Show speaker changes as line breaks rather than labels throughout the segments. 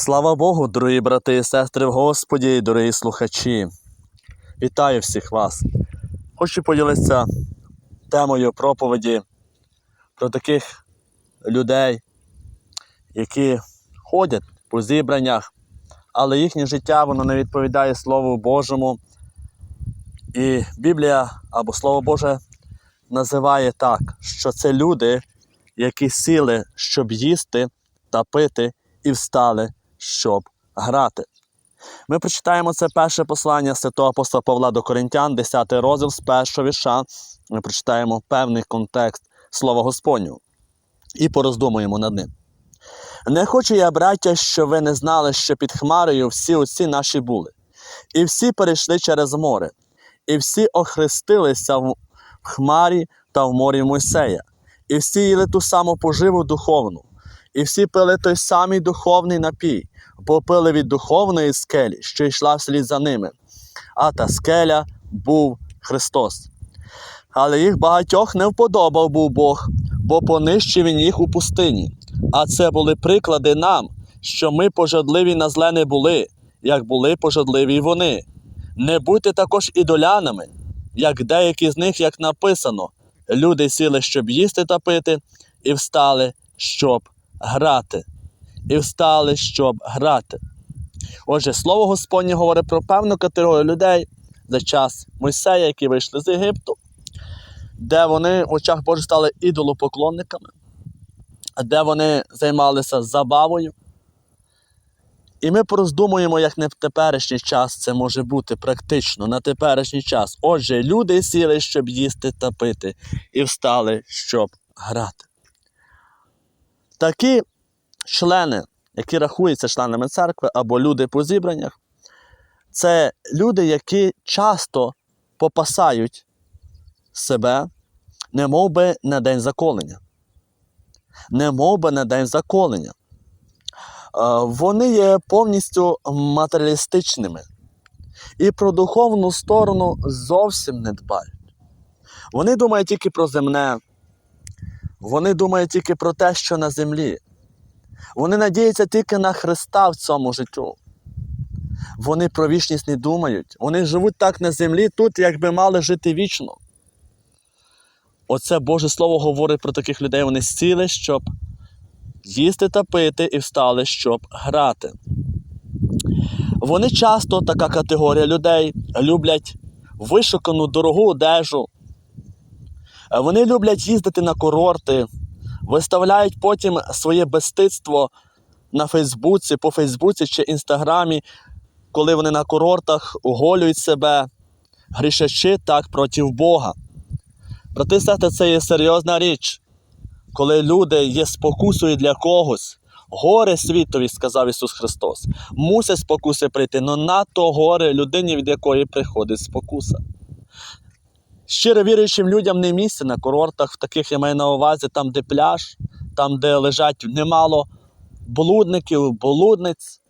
Слава Богу, дорогі брати і сестри в Господі, дорогі слухачі. Вітаю всіх вас. Хочу поділитися темою проповіді про таких людей, які ходять по зібраннях, але їхнє життя воно не відповідає Слову Божому. І Біблія або Слово Боже називає так, що це люди, які сіли, щоб їсти та пити, і встали, щоб грати. Ми прочитаємо це перше послання святого апостола Павла до Коринтян, 10 розділ з першого вірша. Ми прочитаємо певний контекст Слова Господнього і пороздумуємо над ним. Не хочу я, браття, що ви не знали, що під Хмарою всі отці наші були, і всі перейшли через море, і всі охрестилися в Хмарі та в морі Мойсея, і всі їли ту саму поживу духовну, і всі пили той самий духовний напій, бо пили від духовної скелі, що йшла вслід за ними. А та скеля був Христос. Але їх багатьох не вподобав був Бог, бо понищив він їх у пустині. А це були приклади нам, що ми пожадливі на зле не були, як були пожадливі вони. Не будьте також ідолянами, як деякі з них, як написано, люди сіли, щоб їсти та пити, і встали, щоб грати. І встали, щоб грати. Отже, слово Господнє говорить про певну категорію людей за час Мойсея, які вийшли з Єгипту, де вони в очах Божих стали ідолопоклонниками, де вони займалися забавою. І ми пороздумуємо, як не в теперішній час це може бути практично на теперішній час. Отже, люди сіли, щоб їсти та пити, і встали, щоб грати. Такі члени, які рахуються членами церкви або люди по зібраннях, це люди, які часто попасають себе, не мов би на день заколення. Не мов би на день заколення. Вони є повністю матеріалістичними і про духовну сторону зовсім не дбають. Вони думають тільки про земне, вони думають тільки про те, що на землі. Вони надіються тільки на Христа в цьому життю. Вони про вічність не думають. Вони живуть так на землі, тут, якби мали жити вічно. Оце Боже Слово говорить про таких людей. Вони сіли, щоб їсти та пити, і встали, щоб грати. Вони часто, така категорія людей, люблять вишукану дорогу одежу. Е, Вони люблять їздити на курорти, виставляють потім своє безстидство на Фейсбуці, по Фейсбуці чи Інстаграмі, коли вони на курортах оголюють себе, грішачи так проти Бога. Брати сестри, це є серйозна річ, коли люди є спокусою для когось. Горе світові, сказав Ісус Христос. Мусять спокуси прийти, але надто горе людині, від якої приходить спокуса. Щиро віруючим людям не місце на курортах, в таких я маю на увазі, там, де пляж, там, де лежать немало блудників, блудниць.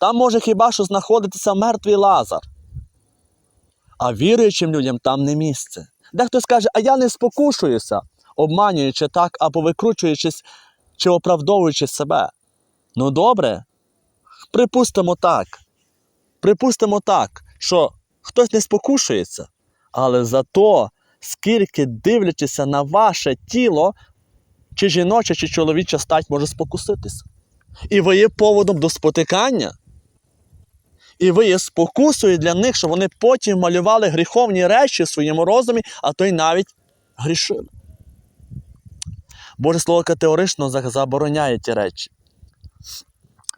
Там може хіба що знаходитися мертвий лазар. А віруючим людям там не місце. Дехто скаже, а я не спокушуюся, обманюючи так або викручуючись чи оправдовуючи себе. Ну добре, припустимо так. Припустимо так, що хтось не спокушується, але зато, скільки дивлячися на ваше тіло, чи жіноча, чи чоловіча стать може спокуситися. І ви є поводом до спотикання. І ви є спокусою для них, що вони потім малювали гріховні речі в своєму розумі, а то й навіть грішили. Боже Слово категорично забороняє ті речі.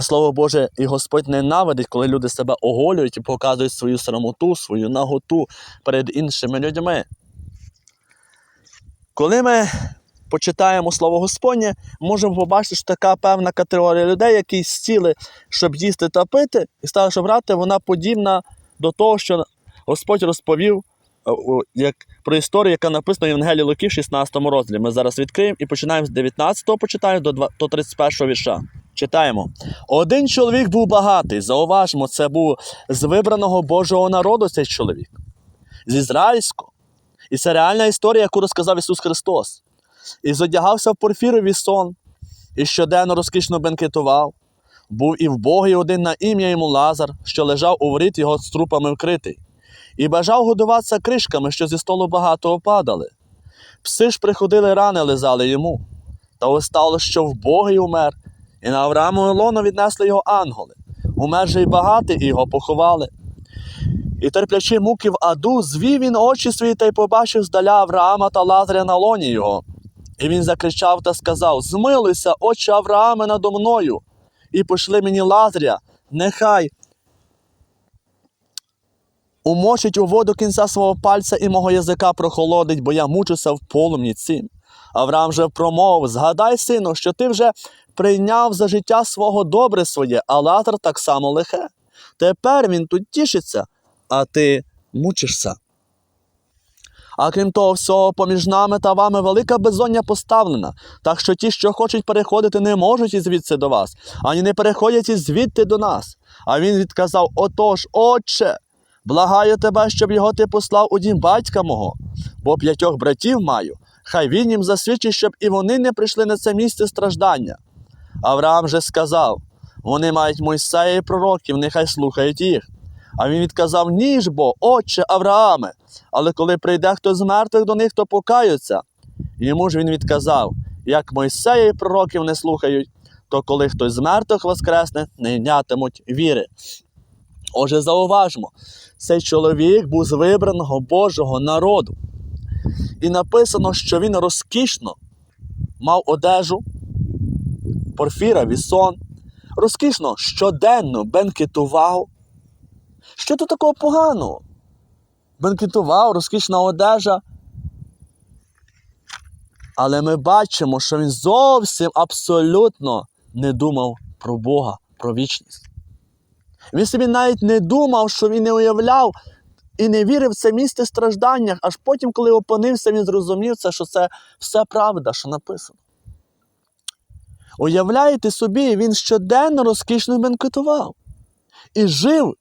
Слово Боже, і Господь ненавидить, коли люди себе оголюють і показують свою срамоту, свою наготу перед іншими людьми. Коли ми почитаємо Слово Господнє, можемо побачити, що така певна категорія людей, які сіли, щоб їсти та пити, і стали, щоб грати, вона подібна до того, що Господь розповів е, як, про історію, яка написана в Євангелії Луки в 16 розділі. Ми зараз відкриємо і починаємо з 19-го, почитаємо до, до 31-го вірша. Читаємо. Один чоловік був багатий. Зауважмо, це був з вибраного Божого народу цей чоловік, з ізраїльського. І це реальна історія, яку розказав Ісус Христос. І зодягався в порфіровий сон, і щоденно розкішно бенкетував. Був і вбогий один на ім'я йому Лазар, що лежав у воріт його з трупами вкритий, і бажав годуватися кришками, що зі столу багато опадали. Пси ж приходили рани лизали йому. Та ось що вбогий умер, і на Авраамове лоно віднесли його ангели. Умер же й багатий, і його поховали. І терплячи муки в аду, звів він очі свої та й побачив здаля Авраама та Лазаря на лоні його. І він закричав та сказав: Змилуйся, отче Аврааме, надо мною, і пошли мені Лазаря, нехай умочить у воду кінця свого пальця і мого язика прохолодить, бо я мучуся в полум'ї цим. Авраам же промовив: Згадай, сину, що ти вже прийняв за життя свого добре своє, а Лазар так само лихе. Тепер він тут тішиться, а ти мучишся. А крім того всього, поміж нами та вами велика безодня поставлена, так що ті, що хочуть переходити, не можуть із звідси до вас, ані не переходять із звідти до нас. А він відказав: Отож, отче, благаю тебе, щоб його ти послав у дім батька мого, бо п'ятьох братів маю, хай він їм засвідчить, щоб і вони не прийшли на це місце страждання. Авраам же сказав: вони мають Мойсея і пророків, нехай слухають їх. А він відказав: Ні ж бо, отче Аврааме, але коли прийде хто з мертвих до них, то покаються. Йому ж він відказав: як Мойсея і пророків не слухають, то коли хтось з мертвих воскресне, не йнятимуть віри. Отже, зауважмо, цей чоловік був з вибраного Божого народу. І написано, що він розкішно мав одежу, порфіра, вісон, розкішно щоденно бенкетував. Що тут такого поганого? Бенкетував, розкішна одежа. Але ми бачимо, що він зовсім абсолютно не думав про Бога, про вічність. Він собі навіть не думав, що він не уявляв і не вірив в це місце страждання. Аж потім, коли опинився, він зрозумів, це, що це все правда, що написано. Уявляєте собі, він щоденно розкішно бенкетував і жив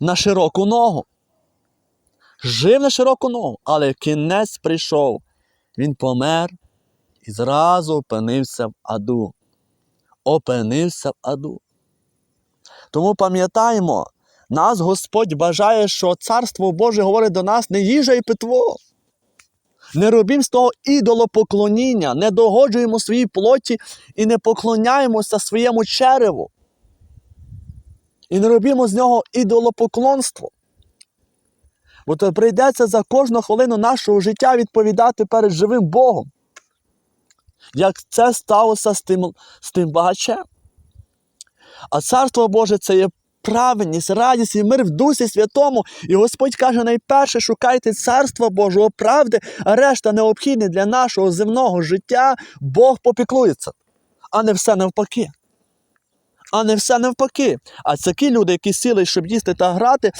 на широку ногу. Жив на широку ногу, але кінець прийшов. Він помер і зразу опинився в аду. Опинився в аду. Тому пам'ятаємо, нас Господь бажає, що Царство Боже говорить до нас не їжа і питво. Не робім з того ідолопоклоніння, не догоджуємо своїй плоті і не поклоняємося своєму череву. І не робімо з нього ідолопоклонство. Бо то прийдеться за кожну хвилину нашого життя відповідати перед живим Богом. Як це сталося з тим, з тим багачем. А Царство Боже це є праведність, радість і мир в Дусі Святому. І Господь каже: найперше шукайте царства Божого правди, а решта необхідне для нашого земного життя, Бог попіклується, а не все навпаки. А не все навпаки. А такі люди, які сіли, щоб їсти та грати,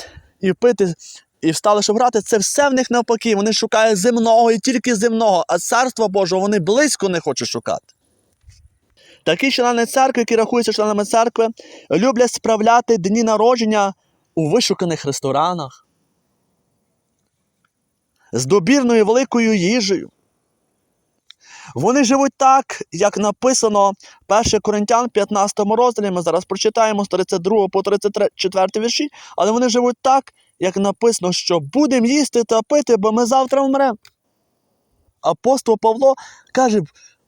і пити, і встали, щоб грати, це все в них навпаки. Вони шукають земного і тільки земного, а царства Божого вони близько не хочуть шукати. Такі члени церкви, які рахуються членами церкви, люблять справляти дні народження у вишуканих ресторанах з добірною великою їжею. Вони живуть так, як написано 1 Коринтян 15 розділі. Ми зараз прочитаємо з 32 по 34 вірші, але вони живуть так, як написано, що будемо їсти та пити, бо ми завтра вмремо. Апостол Павло каже,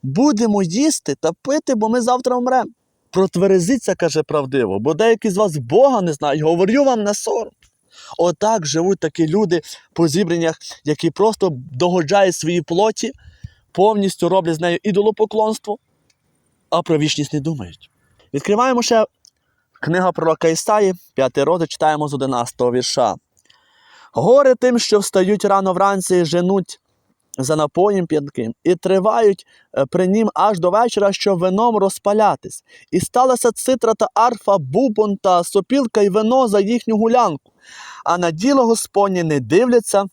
будемо їсти та пити, бо ми завтра вмремо. Протверезиться, каже правдиво, бо деякі з вас Бога не знають, говорю вам на сором. Отак живуть такі люди по зібраннях, які просто догоджають своїй плоті, повністю роблять з нею ідолопоклонство, а про вічність не думають. Відкриваємо ще книга пророка Ісаї, 5 розділ, читаємо з 11 вірша. Горе тим, що встають рано вранці і женуть за напоєм п'янким, і тривають е, при нім аж до вечора, щоб вином розпалятись. І сталася цитра та арфа, бубон та сопілка й вино за їхню гулянку. А на діло Господнє не дивляться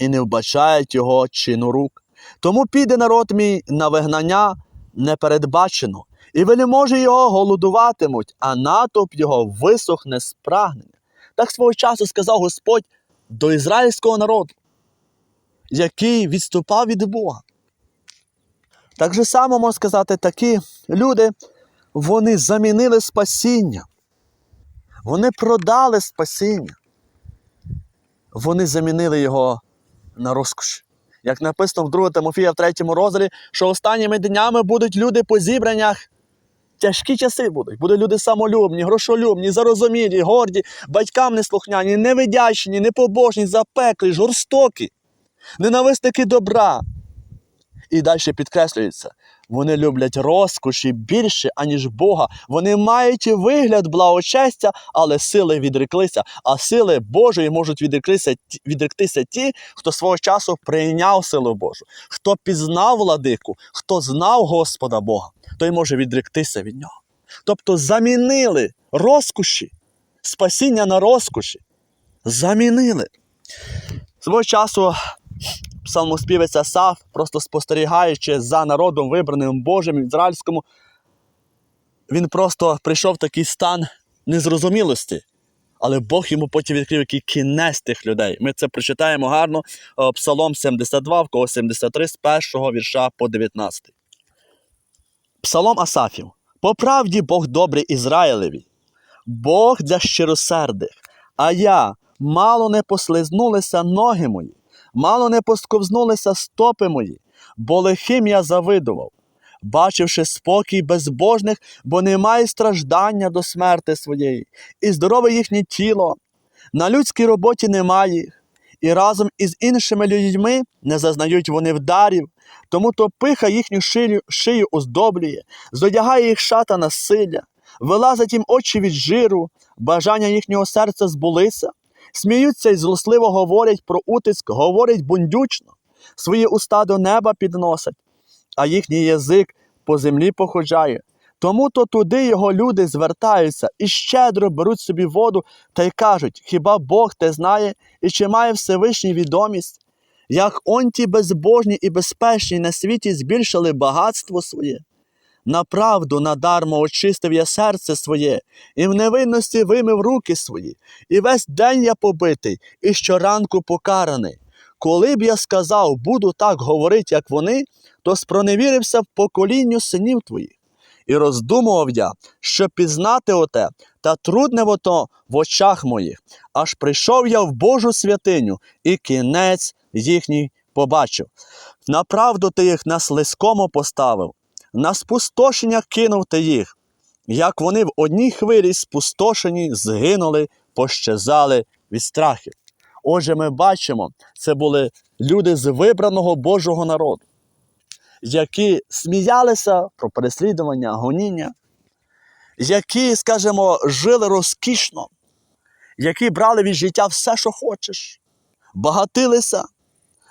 і не вбачають його чину рук. Тому піде народ мій на вигнання непередбачено, і вельможі його голодуватимуть, а натовп його висохне з прагнення. Так свого часу сказав Господь до ізраїльського народу, який відступав від Бога. Так же само можна сказати, такі люди вони замінили спасіння. Вони продали спасіння. Вони замінили його на розкош. Як написано в 2 Тимофія в 3 розділі, що останніми днями будуть люди по зібраннях. Тяжкі часи будуть. Будуть люди самолюбні, грошолюбні, зарозумілі, горді, батькам неслухняні, невидячні, непобожні, запеклі, жорстокі, ненависники добра. І далі підкреслюється, вони люблять розкоші більше, аніж Бога. Вони мають вигляд благочестя, але сили відреклися. А сили Божої можуть відреклися, відректися ті, хто свого часу прийняв силу Божу, хто пізнав владику, хто знав Господа Бога, той може відректися від нього. Тобто замінили розкоші, спасіння на розкоші. Замінили. Свого часу псалмоспівець Асаф, просто спостерігаючи за народом, вибраним Божим ізраїльському, він просто прийшов в такий стан незрозумілості. Але Бог йому потім відкрив який кінець тих людей. Ми це прочитаємо гарно. Псалом 72, в кого 73, з першого вірша по 19. Псалом Асафів. По правді Бог добрий Ізраїлеві, Бог для щиросердих, а я мало не послизнулися ноги мої, мало не посковзнулися стопи мої, бо лихим я завидував, бачивши спокій безбожних, бо немає страждання до смерти своєї, і здорове їхнє тіло. На людській роботі немає їх, і разом із іншими людьми не зазнають вони вдарів, тому то пиха їхню шию, шию оздоблює, зодягає їх шата насилля, вилазять їм очі від жиру, бажання їхнього серця збулися, сміються й злосливо говорять про утиск, говорять бундючно, свої уста до неба підносять, а їхній язик по землі походжає. Тому то туди його люди звертаються і щедро беруть собі воду та й кажуть: хіба Бог те знає і чи має Всевишній відомість? Як он ті безбожні і безпечні на світі збільшили багатство своє. Направду надармо очистив я серце своє, і в невинності вимив руки свої, і весь день я побитий, і щоранку покараний. Коли б я сказав, буду так говорити, як вони, то спроневірився в поколінню синів твоїх. І роздумував я, щоб пізнати оте, та труднево то в очах моїх. Аж прийшов я в Божу святиню, і кінець їхній побачив. Направду ти їх на слизькому поставив, на спустошення кинув ти їх, як вони в одній хвилі спустошені, згинули, пощезали від страхів. Отже, ми бачимо, це були люди з вибраного Божого народу, які сміялися про переслідування, гоніння, які, скажімо, жили розкішно, які брали від життя все, що хочеш, багатилися,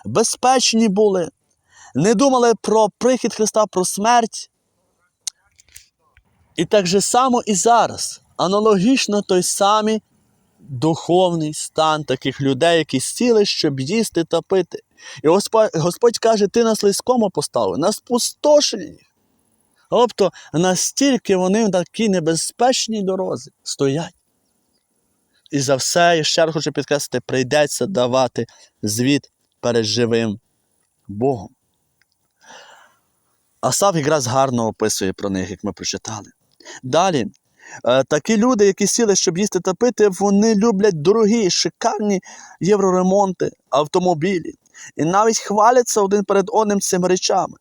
безпечні були, не думали про прихід Христа, про смерть. І так же само і зараз. Аналогічно той самий духовний стан таких людей, які сіли, щоб їсти та пити. І Господь, Господь каже, ти на слизькому поставив, на спустошенні. Тобто настільки вони в такій небезпечній дорозі стоять. І за все, я ще раз хочу підкреслити, прийдеться давати звіт перед живим Богом. Асав якраз гарно описує про них, як ми прочитали. Далі, е, такі люди, які сіли, щоб їсти та пити, вони люблять дорогі, шикарні євроремонти, автомобілі. І навіть хваляться один перед одним цими речами.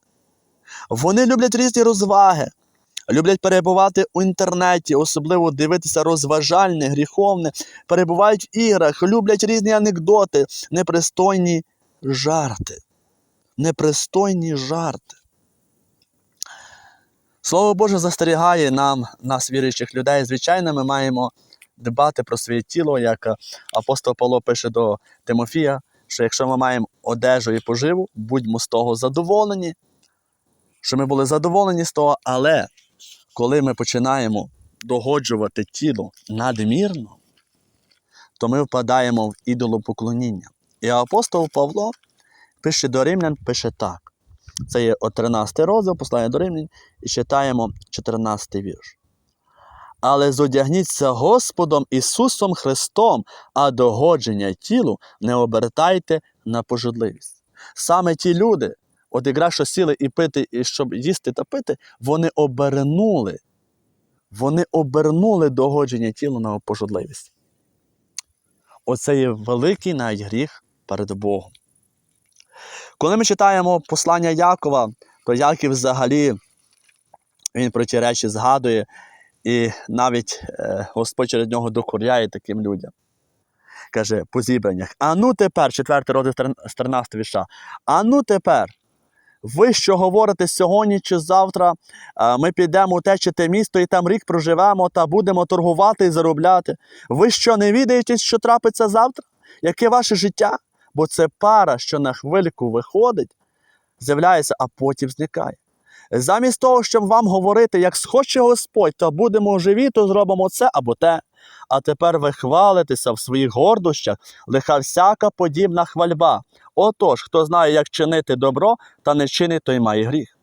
Вони люблять різні розваги, люблять перебувати у інтернеті, особливо дивитися розважальне, гріховне, перебувають в іграх, люблять різні анекдоти, непристойні жарти. Непристойні жарти. Слово Боже застерігає нам, нас, віруючих людей. Звичайно, ми маємо дбати про своє тіло, як е, апостол Павло пише до Тимофія, що якщо ми маємо одежу і поживу, будьмо з того задоволені, що ми були задоволені з того, але коли ми починаємо догоджувати тіло надмірно, то ми впадаємо в ідолопоклоніння. І апостол Павло пише до римлян, пише так. Це є о 13 розділ, послання до римлян, і читаємо 14 вірш. Але зодягніться Господом Ісусом Христом, а догодження тілу не обертайте на пожудливість. Саме ті люди, от якраз що сіли і пити, і щоб їсти та пити, вони обернули Вони обернули догодження тілу на пожадливість. Оце є великий навіть гріх перед Богом. Коли ми читаємо послання Якова, то Яків взагалі він про ті речі згадує, і навіть е, Господь через нього докоряє таким людям. Каже по зібраннях: А ну тепер, 4 розділ з 13 віша, а тепер, ви що говорите сьогодні чи завтра, а, ми підемо у те чи те місто і там рік проживемо та будемо торгувати і заробляти. Ви що не відаєте, що трапиться завтра? Яке ваше життя? Бо це пара, що на хвильку виходить, з'являється, а потім зникає. Замість того, щоб вам говорити, як схоче Господь, то будемо живі, то зробимо це або те. А тепер ви хвалитеся в своїх гордощах, лиха всяка подібна хвальба. Отож, хто знає, як чинити добро, та не чинить, той має гріх.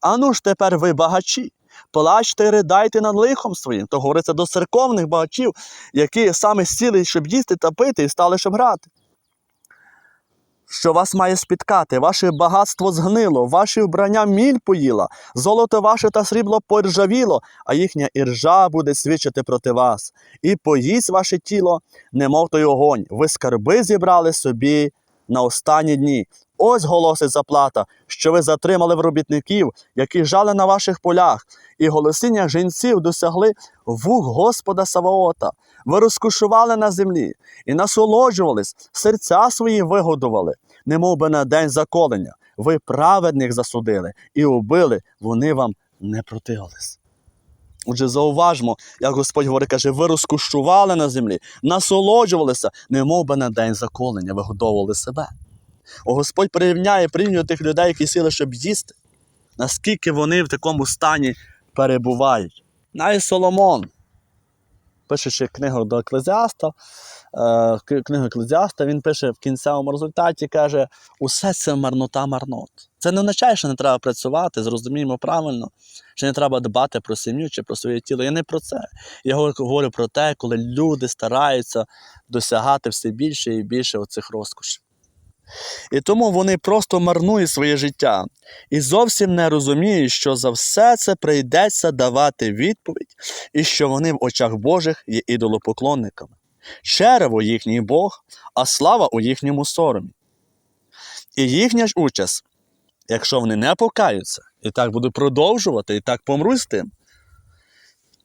Ану ж тепер ви багачі, плачте ридайте над лихом своїм. То говориться до церковних багачів, які саме сіли, щоб їсти та пити, і стали, щоб грати. Що вас має спіткати, ваше багатство згнило, ваші вбрання міль поїла, золото ваше та срібло поржавіло, а їхня іржа буде свідчити проти вас. І поїсть ваше тіло, немов той огонь. Ви скарби зібрали собі на останні дні. Ось голосить заплата, що ви затримали в робітників, які жали на ваших полях, і голосіння жінців досягли вух Господа Саваота. Ви розкушували на землі і насолоджувались, серця свої вигодували, немов би на день заколення. Ви праведних засудили і убили, вони вам не противились. Отже, зауважмо, як Господь говорить, каже, ви розкушували на землі, насолоджувалися, немов би на день заколення, вигодовували себе. Господь порівняє, порівнює тих людей, які сіли, щоб їсти, наскільки вони в такому стані перебувають. Навіть Соломон, пишучи книгу до Еклезіаста, е, книгу Еклезіаста, він пише в кінцевому результаті, каже, усе це марнота марнот. Це не означає, що не треба працювати, зрозуміємо правильно, що не треба дбати про сім'ю чи про своє тіло. Я не про це. Я говорю про те, коли люди стараються досягати все більше і більше оцих розкошів. І тому вони просто марнують своє життя і зовсім не розуміють, що за все це прийдеться давати відповідь, і що вони в очах Божих є ідолопоклонниками. Черево їхній Бог, а слава у їхньому соромі. І їхня ж участь, якщо вони не покаються, і так будуть продовжувати, і так помруть з тим,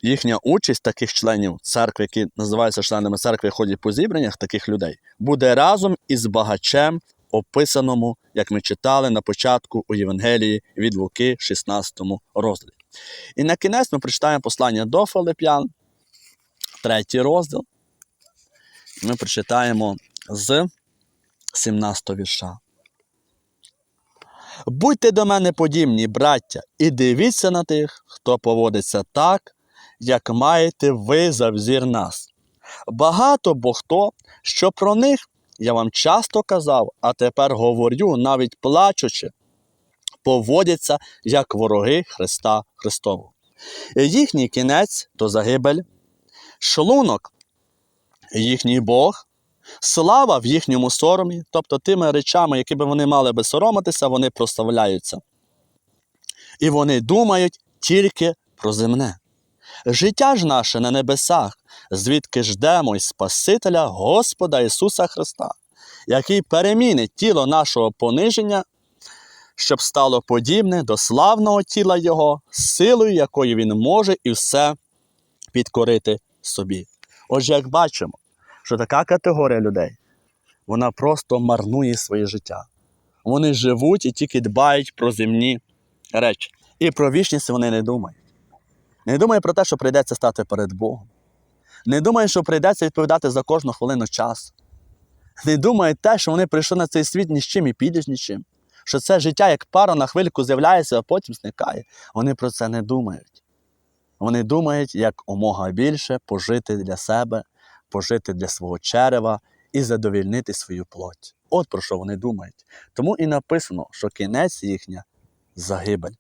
їхня участь таких членів церкви, які називаються членами церкви, ходять по зібраннях таких людей, буде разом із багачем, описаному, як ми читали на початку у Євангелії від Луки, 16 розділі. І на кінець ми прочитаємо послання до Филип'ян, третій розділ. Ми прочитаємо з 17 вірша. Будьте до мене подібні, браття, і дивіться на тих, хто поводиться так, як маєте ви за взір нас. Багато бо хто, що про них я вам часто казав, а тепер говорю, навіть плачучи, поводяться як вороги Христа Христового. Їхній кінець то загибель, шлунок їхній Бог, слава в їхньому соромі, тобто тими речами, які би вони мали би соромитися, вони прославляються. І вони думають тільки про земне. Життя ж наше на небесах, звідки ждемо й Спасителя Господа Ісуса Христа, який перемінить тіло нашого пониження, щоб стало подібне до славного тіла Його, силою якої Він може і все підкорити собі. Отже, як бачимо, що така категорія людей, вона просто марнує своє життя. Вони живуть і тільки дбають про земні речі. І про вічність вони не думають. Не думає про те, що прийдеться стати перед Богом. Не думає, що прийдеться відповідати за кожну хвилину часу. Не думає те, що вони прийшли на цей світ ні з чим і підеш ні з чим. Що це життя як пара на хвильку з'являється, а потім зникає. Вони про це не думають. Вони думають, як омога більше пожити для себе, пожити для свого черева і задовільнити свою плоть. От про що вони думають. Тому і написано, що кінець їхня загибель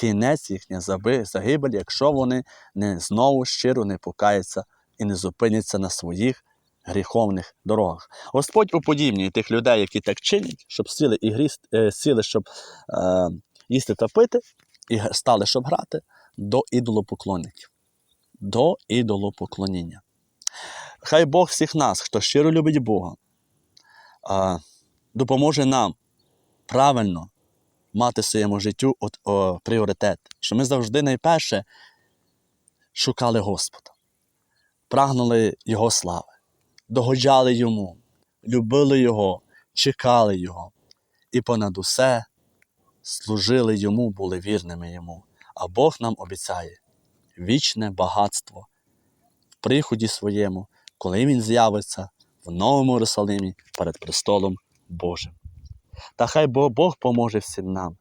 кінець їхня загибель, якщо вони не знову щиро не покаються і не зупиняться на своїх гріховних дорогах. Господь уподібнює тих людей, які так чинять, щоб сіли і гріст, е, сіли, щоб е, їсти та пити, і стали, щоб грати, до ідолопоклонників. до ідолопоклоніння. Хай Бог всіх нас, хто щиро любить Бога, допоможе нам правильно мати в своєму життю от, о, пріоритет, що ми завжди найперше шукали Господа, прагнули Його слави, догоджали Йому, любили Його, чекали Його і понад усе служили Йому, були вірними Йому. А Бог нам обіцяє вічне багатство в приході своєму, коли Він з'явиться в Новому Єрусалимі перед престолом Божим. Та хай Бог поможе всім нам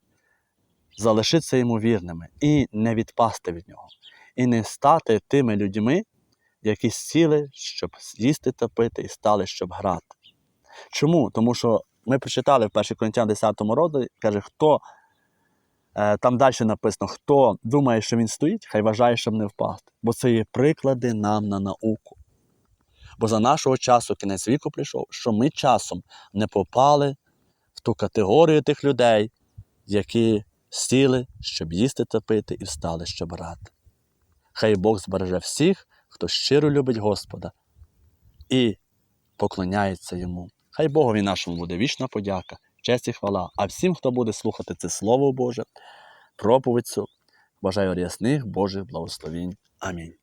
залишитися йому вірними і не відпасти від нього, і не стати тими людьми, які сіли, щоб їсти та пити, і стали, щоб грати. Чому? Тому що ми прочитали в 1 Коринтян 10 році, каже, хто е, там далі написано, хто думає, що він стоїть, хай вважає, щоб не впасти. Бо це є приклади нам на науку. Бо за нашого часу кінець віку прийшов, що ми часом не попали ту категорію тих людей, які сіли, щоб їсти та пити, і встали, щоб грати. Хай Бог збереже всіх, хто щиро любить Господа і поклоняється йому. Хай Богові нашому буде вічна подяка, честь і хвала. А всім, хто буде слухати це Слово Боже, проповідь цю, бажаю рясних Божих благословінь. Амінь.